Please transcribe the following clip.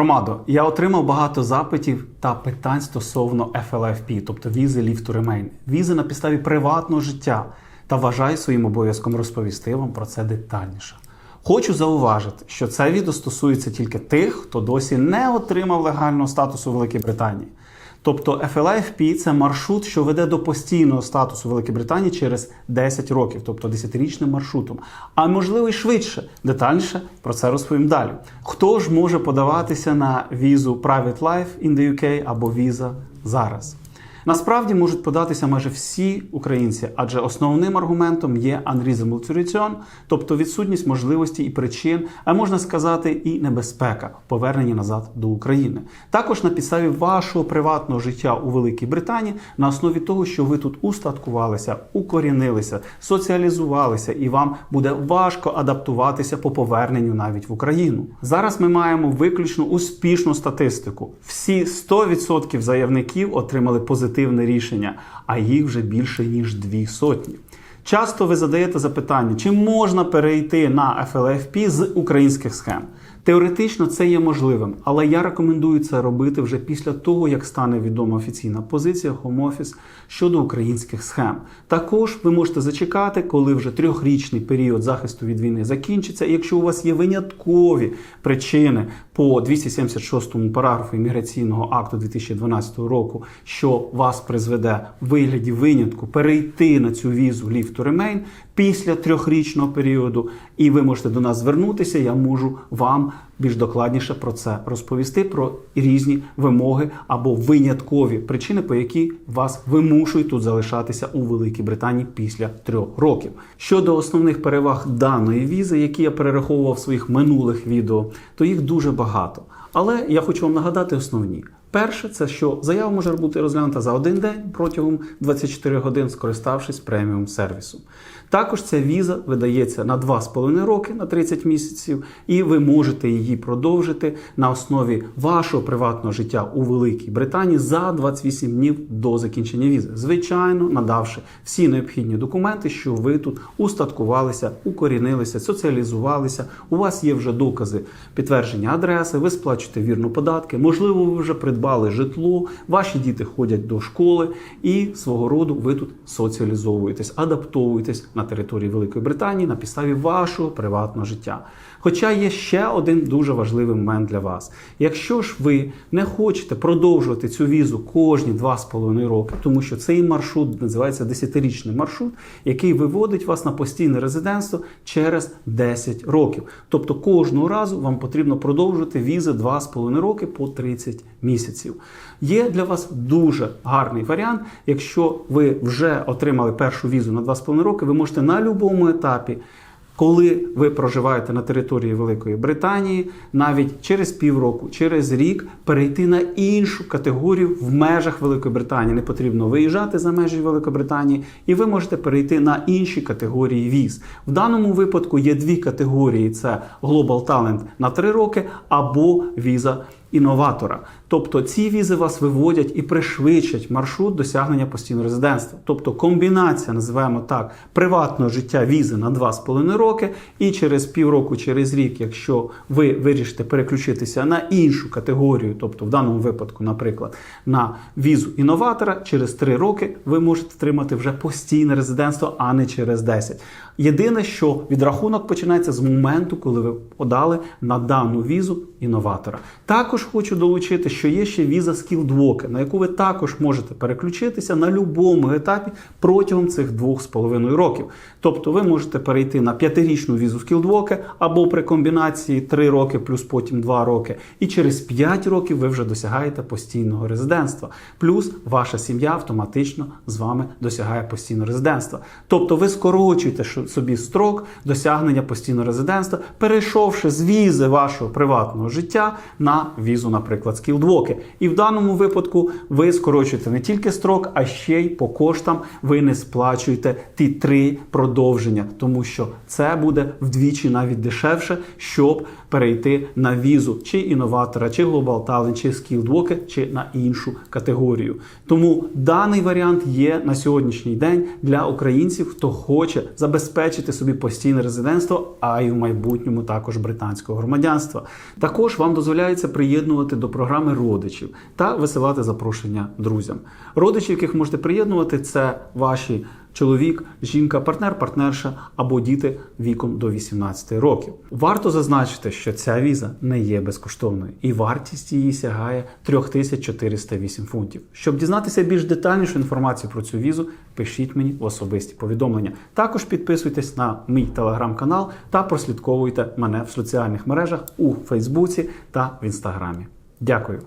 Громадо, я отримав багато запитів та питань стосовно FLFP, тобто візи Leave to Remain, візи на підставі приватного життя, та вважаю своїм обов'язком розповісти вам про це детальніше. Хочу зауважити, що це відео стосується тільки тих, хто досі не отримав легального статусу Великій Британії. Тобто FLIFP – це маршрут, що веде до постійного статусу Великої Британії через 10 років, тобто 10-річним маршрутом. А можливо і швидше. Детальніше про це розповім далі. Хто ж може подаватися на візу Private Life in the UK або віза зараз? Насправді можуть податися майже всі українці, адже основним аргументом є unreasonable return, тобто відсутність можливості і причин, а можна сказати, і небезпека повернення назад до України. Також на підставі вашого приватного життя у Великій Британії, на основі того, що ви тут устаткувалися, укорінилися, соціалізувалися, і вам буде важко адаптуватися по поверненню навіть в Україну. Зараз ми маємо виключно успішну статистику. Всі 100% заявників отримали позитивне рішення, а їх вже більше ніж дві сотні. Часто ви задаєте запитання, чи можна перейти на FLFP з українських схем. Теоретично це є можливим, але я рекомендую це робити вже після того, як стане відома офіційна позиція Home Office щодо українських схем. Також ви можете зачекати, коли вже трьохрічний період захисту від війни закінчиться. І якщо у вас є виняткові причини по 276 параграфу імміграційного акту 2012 року, що вас призведе в вигляді винятку перейти на цю візу Leave to Remain після трьохрічного періоду, і ви можете до нас звернутися. Я можу вам більш докладніше про це розповісти, про різні вимоги або виняткові причини, по які вас вимушують тут залишатися у Великій Британії після трьох років. Щодо основних переваг даної візи, які я перераховував в своїх минулих відео, то їх дуже багато. Але я хочу вам нагадати основні. Перше, це що заява може бути розглянута за один день протягом 24 годин, скориставшись преміум сервісом. Також ця віза видається на 2,5 роки на 30 місяців, і ви можете її продовжити на основі вашого приватного життя у Великій Британії за 28 днів до закінчення візи. Звичайно, надавши всі необхідні документи, що ви тут устаткувалися, укорінилися, соціалізувалися. У вас є вже докази підтвердження адреси, ви сплачуєте вірно податки, можливо, ви вже придбали житло, ваші діти ходять до школи, і свого роду ви тут соціалізовуєтесь, адаптовуєтесь на території Великої Британії на підставі вашого приватного життя. Хоча є ще один дуже важливий момент для вас. Якщо ж ви не хочете продовжувати цю візу кожні 2,5 роки, тому що цей маршрут називається 10-річний маршрут, який виводить вас на постійне резидентство через 10 років. Тобто кожного разу вам потрібно продовжувати візи 2,5 роки по 30 місяців. Є для вас дуже гарний варіант. Якщо ви вже отримали першу візу на 2,5 роки, ви можете на будь-якому етапі. Коли ви проживаєте на території Великої Британії, навіть через півроку, через рік перейти на іншу категорію в межах Великої Британії. Не потрібно виїжджати за межі Великої Британії, і ви можете перейти на інші категорії віз. В даному випадку є дві категорії: це Global Talent на 3 роки або віза інноватора. Тобто ці візи вас виводять і пришвидшать маршрут досягнення постійного резидентства. Тобто комбінація, називаємо так, приватного життя візи на 2,5 роки, і через півроку, через рік, якщо ви вирішите переключитися на іншу категорію, тобто в даному випадку, наприклад, на візу інноватора, через 3 роки ви можете отримати вже постійне резидентство, а не через 10. Єдине, що відрахунок починається з моменту, коли ви подали на дану візу інноватора. Також хочу долучити, що є ще віза Skilled на яку ви також можете переключитися на будь-якому етапі протягом цих двох з половиною років. Тобто ви можете перейти на п'ятирічну візу Skilled або при комбінації 3 роки плюс потім 2 роки. І через 5 років ви вже досягаєте постійного резидентства. Плюс ваша сім'я автоматично з вами досягає постійного резидентства. Тобто ви скорочуєте собі строк досягнення постійного резидентства, перейшовши з візи вашого приватного життя на візу, наприклад, Skilled Worker. І в даному випадку ви скорочуєте не тільки строк, а ще й по коштам ви не сплачуєте ті три продовження, тому що це буде вдвічі навіть дешевше, щоб перейти на візу чи інноватора, чи Global Talent, чи Worker, чи на іншу категорію. Тому даний варіант є на сьогоднішній день для українців, хто хоче забезпечити собі постійне резидентство, а й в майбутньому також британського громадянства. Також вам дозволяється приєднати приєднувати до програми родичів та висилати запрошення друзям. Родичі, яких можете приєднувати, це ваші чоловік, жінка, партнер, партнерша або діти віком до 18 років. Варто зазначити, що ця віза не є безкоштовною, і вартість її сягає 3408 фунтів. Щоб дізнатися більш детальнішу інформацію про цю візу, пишіть мені в особисті повідомлення. Також підписуйтесь на мій телеграм-канал та прослідковуйте мене в соціальних мережах у Фейсбуці та в Інстаграмі. Дякую.